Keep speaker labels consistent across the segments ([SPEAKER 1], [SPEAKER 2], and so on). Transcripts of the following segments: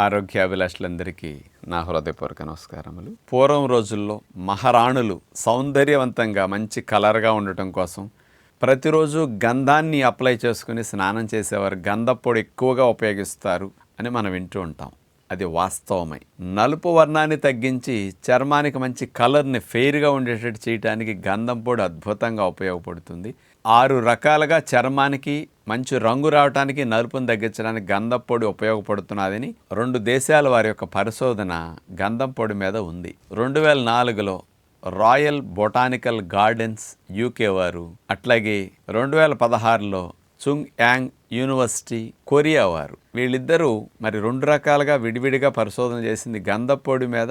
[SPEAKER 1] ఆరోగ్యాభిలాషులందరికీ నా హృదయపూర్వక నమస్కారములు. పూర్వం రోజుల్లో మహారాణులు సౌందర్యవంతంగా మంచి కలర్గా ఉండటం కోసం ప్రతిరోజు గంధాన్ని అప్లై చేసుకుని స్నానం చేసేవారు. గంధపొడి ఎక్కువగా ఉపయోగిస్తారు అని మనం వింటూ ఉంటాం. అది వాస్తవమై. నలుపు వర్ణాన్ని తగ్గించి చర్మానికి మంచి కలర్ని ఫెయిర్గా ఉండేటట్టు చేయడానికి గంధం పొడి అద్భుతంగా ఉపయోగపడుతుంది. ఆరు రకాలుగా చర్మానికి మంచి రంగు రావడానికి నలుపును తగ్గించడానికి గంధం పొడి ఉపయోగపడుతున్నదని రెండు దేశాల వారి యొక్క పరిశోధన గంధం పొడి మీద ఉంది. రెండు వేల నాలుగులో రాయల్ బొటానికల్ గార్డెన్స్ యూకే వారు అట్లాగే రెండు వేల పదహారులో చుంగ్ యాంగ్ యూనివర్సిటీ కొరియా వారు. వీళ్ళిద్దరూ మరి రెండు రకాలుగా విడివిడిగా పరిశోధన చేసింది గంధపొడి మీద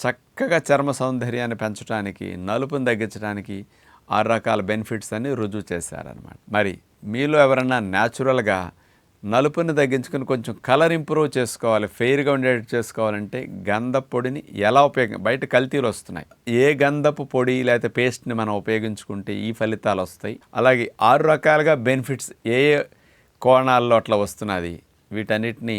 [SPEAKER 1] చక్కగా చర్మ సౌందర్యాన్ని పెంచడానికి నలుపును తగ్గించడానికి ఆరు రకాల బెనిఫిట్స్ అని రుజువు చేశారనమాట మరి మీలో ఎవరన్నా న్యాచురల్గా నలుపుని తగ్గించుకుని కొంచెం కలర్ ఇంప్రూవ్ చేసుకోవాలి ఫెయిర్గా ఉండేటట్టు చేసుకోవాలంటే గంధ పొడిని ఎలా ఉపయోగం బయట కల్తీలు వస్తున్నాయి. ఏ గంధపు పొడి లేకపోతే పేస్ట్ని మనం ఉపయోగించుకుంటే ఈ ఫలితాలు వస్తాయి. అలాగే ఆరు రకాలుగా బెనిఫిట్స్ ఏ ఏ కోణాల్లో అట్లా వస్తున్నది వీటన్నిటిని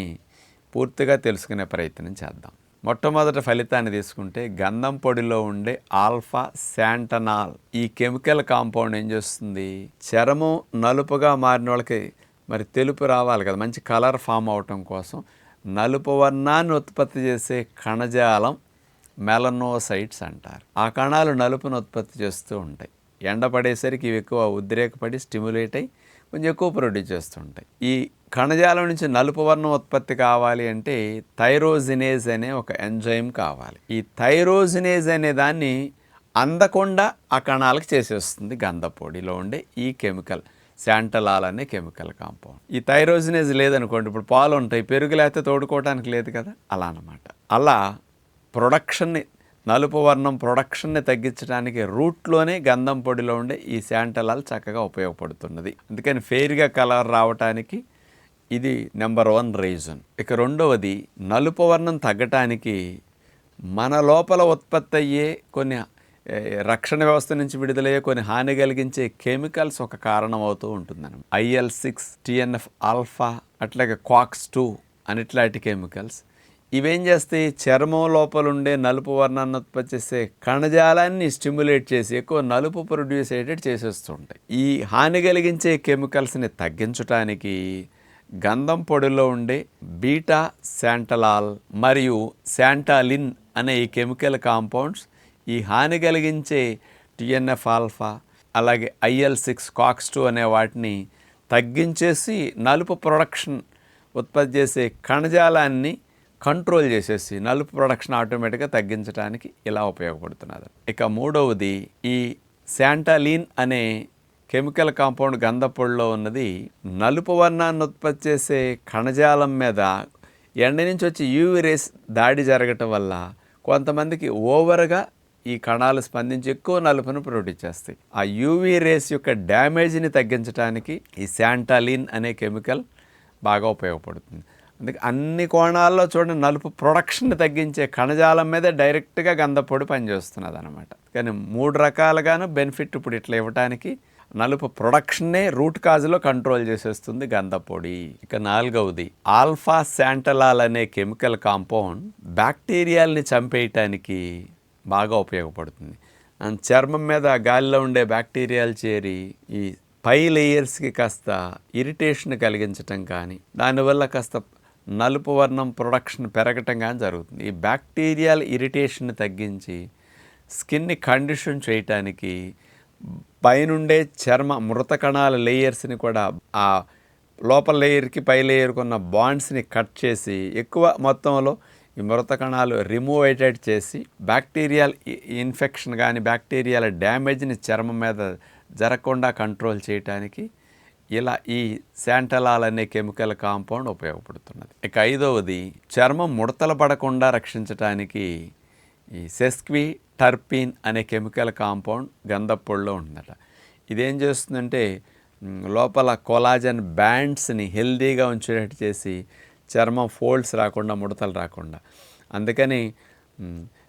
[SPEAKER 1] పూర్తిగా తెలుసుకునే ప్రయత్నం చేద్దాం. మొట్టమొదటి ఫలితాన్ని తీసుకుంటే గంధం పొడిలో ఉండే ఆల్ఫా శాంటనాల్. ఈ కెమికల్ కాంపౌండ్ ఏం చేస్తుంది? చర్మం నలుపుగా మారిన వాళ్ళకి మరి తెలుపు రావాలి కదా మంచి కలర్ ఫామ్ అవటం కోసం. నలుపు వర్ణాన్ని ఉత్పత్తి చేసే కణజాలం మెలనోసైట్స్ అంటారు. ఆ కణాలు నలుపును ఉత్పత్తి చేస్తూ ఉంటాయి. ఎండ పడేసరికి ఇవి ఎక్కువ ఉద్రేకపడి స్టిమ్యులేట్ అయ్యి కొంచెం ఎక్కువ ప్రొడ్యూస్ చేస్తుంటాయి ఈ కణజాలం నుంచి నలుపు వర్ణం ఉత్పత్తి కావాలి అంటే థైరోజినేజ్ అనే ఒక ఎంజైమ్ కావాలి. ఈ థైరోజినేజ్ అనే దాన్ని అందకుండా ఆ కణాలకు చేసేస్తుంది గంధపొడిలో ఉండే ఈ కెమికల్ శాంటలాల్ అనే కెమికల్ కాంపౌండ్. ఈ థైరోజినేజ్ లేదనుకోండి ఇప్పుడు పాలు ఉంటాయి పెరుగు లేకపోతే తోడుకోవడానికి లేదు కదా? అలా అన్నమాట. అలా ప్రొడక్షన్ని నలుపు వర్ణం ప్రొడక్షన్ని తగ్గించడానికి రూట్లోనే గంధం పొడిలో ఉండే ఈ శాంటలాల్ చక్కగా ఉపయోగపడుతున్నది. అందుకని ఫెయిర్గా కలర్ రావటానికి ఇది నెంబర్ వన్ రీజన్. ఇక రెండవది నలుపు వర్ణం తగ్గటానికి మన లోపల ఉత్పత్తి అయ్యే కొన్ని రక్షణ వ్యవస్థ నుంచి విడుదలయ్యే కొన్ని హాని కలిగించే కెమికల్స్ ఒక కారణం అవుతూ ఉంటుందని ఐఎల్ సిక్స్ టిఎన్ఎఫ్ ఆల్ఫా అట్లాగే క్వాక్స్ టూ అనిట్లాంటి కెమికల్స్. ఇవేం చేస్తాయి చర్మం లోపల ఉండే నలుపు వర్ణాన్ని ఉత్పత్తి చేసే కణజాలాన్ని స్టిమ్యులేట్ చేసి ఎక్కువ నలుపు ప్రొడ్యూస్ అయ్యేటట్టు చేసేస్తుంటాయి ఈ హాని కలిగించే కెమికల్స్ని తగ్గించడానికి గంధం పొడిలో ఉండే బీటా శాంటలాల్ మరియు శాంటాలిన్ అనే ఈ కెమికల్ కాంపౌండ్స్ ఈ హాని కలిగించే టిఎన్ఎఫ్ ఆల్ఫా అలాగే ఐఎల్ సిక్స్ కాక్స్ టూ అనే వాటిని తగ్గించేసి నలుపు ప్రొడక్షన్ ఉత్పత్తి చేసే కణజాలాన్ని కంట్రోల్ చేసేసి నలుపు ప్రొడక్షన్ ఆటోమేటిక్గా తగ్గించడానికి ఇలా ఉపయోగపడుతున్నది. ఇక మూడవది ఈ శాంటాలిన్ అనే కెమికల్ కాంపౌండ్ గంధపొడిలో ఉన్నది. నలుపు వర్ణాన్ని ఉత్పత్తి చేసే కణజాలం మీద ఎండ నుంచి వచ్చి యూవి రేస్ దాడి జరగటం వల్ల కొంతమందికి ఓవర్గా ఈ కణాలు స్పందించి ఎక్కువ నలుపును ప్రొడ్యూస్ చేస్తాయి. ఆ యూవీ రేస్ యొక్క డ్యామేజ్ని తగ్గించడానికి ఈ శాంటాలిన్ అనే కెమికల్ బాగా ఉపయోగపడుతుంది. అందుకే అన్ని కోణాల్లో చూడండి నలుపు ప్రొడక్షన్ తగ్గించే కణజాలం మీద డైరెక్ట్గా గంధపొడి పనిచేస్తున్నది అనమాట కానీ మూడు రకాలుగాను బెనిఫిట్ ఇప్పుడు ఇట్లా ఇవ్వటానికి నలుపు ప్రొడక్షన్నే రూట్ కాజ్లో కంట్రోల్ చేసేస్తుంది గంధపొడి. ఇక నాలుగవది ఆల్ఫా శాంటలాల్ అనే కెమికల్ కాంపౌండ్ బ్యాక్టీరియాల్ని చంపేయటానికి బాగా ఉపయోగపడుతుంది. అండ్ చర్మం మీద గాలిలో ఉండే బ్యాక్టీరియాలు చేరి ఈ పై లేయర్స్కి కాస్త ఇరిటేషన్ కలిగించటం కానీ దానివల్ల కాస్త నలుపు వర్ణం ప్రొడక్షన్ పెరగటం కానీ జరుగుతుంది. ఈ బ్యాక్టీరియల్ ఇరిటేషన్ తగ్గించి స్కిన్ని కండిషన్ చేయటానికి పైనుండే చర్మ మృత కణాల లేయర్స్ని కూడా ఆ లోపల లేయర్కి పై లేయర్కి ఉన్న బాండ్స్ని కట్ చేసి ఎక్కువ మొత్తంలో ఈ మృత కణాలు రిమూవ్ చేసి బ్యాక్టీరియల్ ఇన్ఫెక్షన్ కానీ బ్యాక్టీరియల్ డ్యామేజ్ని చర్మం మీద జరగకుండా కంట్రోల్ చేయటానికి ఇలా ఈ శాంటలాల్ అనే కెమికల్ కాంపౌండ్ ఉపయోగపడుతున్నది. ఇక ఐదవది చర్మం ముడతలు పడకుండా రక్షించటానికి ఈ సెస్క్వి టర్పిన్ అనే కెమికల్ కాంపౌండ్ గంధపొడిలో ఉంటుందట ఇదేం చేస్తుందంటే లోపల కొలాజన్ బ్యాండ్స్ని హెల్దీగా ఉంచేటట్టు చేసి చర్మం ఫోల్డ్స్ రాకుండా ముడతలు రాకుండా. అందుకని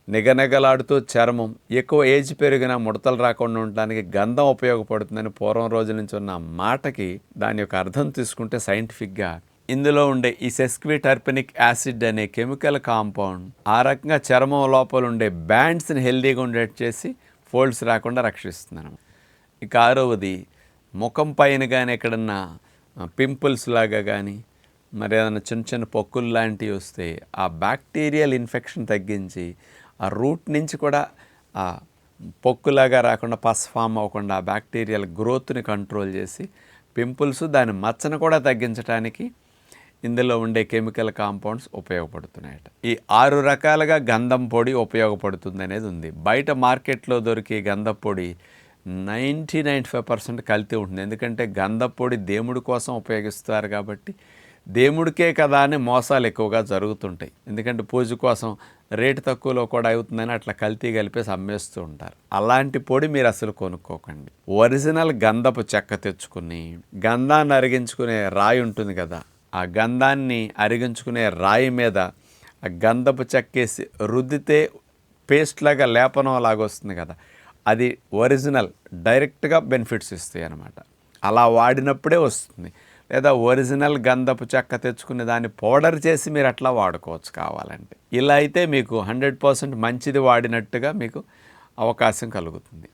[SPEAKER 1] నిగనగలాడుతూ చర్మం ఎక్కువ ఏజ్ పెరిగినా ముడతలు రాకుండా ఉండడానికి గంధం ఉపయోగపడుతుందని పూర్వం రోజుల నుంచి ఉన్న మాటకి దాని యొక్క అర్థం తీసుకుంటే సైంటిఫిక్గా ఇందులో ఉండే ఈ సెస్క్విటర్పెనిక్ యాసిడ్ అనే కెమికల్ కాంపౌండ్ ఆ రకంగా చర్మం లోపల ఉండే బ్యాండ్స్ని హెల్దీగా ఉండేట్ చేసి ఫోల్డ్స్ రాకుండా రక్షిస్తున్నాను ఇక ఆరవది ముఖం పైన కానీ ఎక్కడన్నా పింపుల్స్ లాగా కానీ మరి ఏదైనా చిన్న చిన్న పొక్కులు లాంటివి వస్తే ఆ బ్యాక్టీరియల్ ఇన్ఫెక్షన్ తగ్గించి ఆ రూట్ నుంచి కూడా ఆ పొక్కులాగా రాకుండా పస్ ఫామ్ అవ్వకుండా ఆ బ్యాక్టీరియల్ గ్రోత్ని కంట్రోల్ చేసి పింపుల్స్ దాని మచ్చను కూడా తగ్గించడానికి ఇందులో ఉండే కెమికల్ కాంపౌండ్స్ ఉపయోగపడుతున్నాయట. ఈ ఆరు రకాలుగా గంధం పొడి ఉపయోగపడుతుంది అనేది ఉంది. బయట మార్కెట్లో దొరికే గంధం పొడి నైంటీ నైంటీ ఫైవ్ పర్సెంట్ కల్తీ ఉంటుంది. ఎందుకంటే గంధం పొడి దేవుడి కోసం ఉపయోగిస్తారు కాబట్టి దేవుడికే కదా అని మోసాలు ఎక్కువగా జరుగుతుంటాయి. ఎందుకంటే పూజ కోసం రేటు తక్కువలో కూడా అవుతుందని అట్లా కల్తీ కలిపేసి అమ్మేస్తూ ఉంటారు. అలాంటి పొడి మీరు అసలు కొనుక్కోకండి. ఒరిజినల్ గంధపు చెక్క తెచ్చుకుని గంధాన్ని అరిగించుకునే రాయి ఉంటుంది కదా ఆ గంధాన్ని అరిగించుకునే రాయి మీద ఆ గంధపు చెక్కేసి రుద్దితే పేస్ట్ లాగా లేపనం లాగా వస్తుంది కదా. అది ఒరిజినల్ డైరెక్ట్గా బెనిఫిట్స్ ఇస్తాయి అన్నమాట. అలా వాడినప్పుడే వస్తుంది. లేదా ఒరిజినల్ గంధపు చెక్క తెచ్చుకుని దాన్ని పౌడర్ చేసి మీరు అట్లా వాడుకోవచ్చు కావాలంటే. ఇలా అయితే మీకు హండ్రెడ్ పర్సెంట్ మంచిది వాడినట్టుగా మీకు అవకాశం కలుగుతుంది.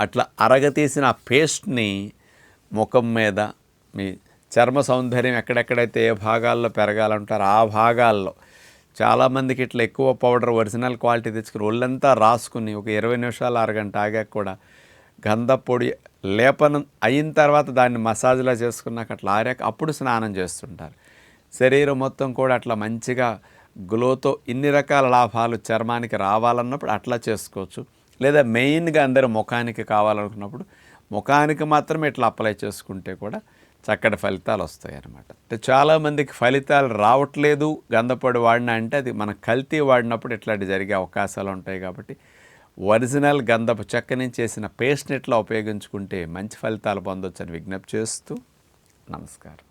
[SPEAKER 1] అట్లా అరగతీసిన ఆ పేస్ట్ని ముఖం మీద మీ చర్మ సౌందర్యం ఎక్కడెక్కడైతే ఏ భాగాల్లో పెరగాలంటారో ఆ భాగాల్లో చాలామందికి ఇట్లా ఎక్కువ పౌడర్ ఒరిజినల్ క్వాలిటీ తెచ్చుకుని ఒళ్ళంతా రాసుకుని ఒక ఇరవై నిమిషాలు అరగంట ఆగాక కూడా గంధ పొడి లేపనం అయిన తర్వాత దాన్ని మసాజ్లా చేసుకున్నాక అట్లా ఆరాక అప్పుడు స్నానం చేస్తుంటారు. శరీరం మొత్తం కూడా అట్లా మంచిగా గ్లోతో ఇన్ని రకాల లాభాలు చర్మానికి రావాలన్నప్పుడు అట్లా చేసుకోవచ్చు. లేదా మెయిన్గా అందరు ముఖానికి కావాలనుకున్నప్పుడు ముఖానికి మాత్రం ఇట్లా అప్లై చేసుకుంటే కూడా చక్కటి ఫలితాలు వస్తాయి అన్నమాట. అంటే చాలామందికి ఫలితాలు రావట్లేదు గంధపొడి వాడినా అంటే అది మనం కల్తీ వాడినప్పుడు ఇట్లాంటి జరిగే అవకాశాలు ఉంటాయి కాబట్టి ఒరిజినల్ గంధపు చెక్క నుంచి చేసిన పేస్ట్ని ఇట్లా ఉపయోగించుకుంటే మంచి ఫలితాలు పొందొచ్చని విజ్ఞప్తి చేస్తూ నమస్కారం.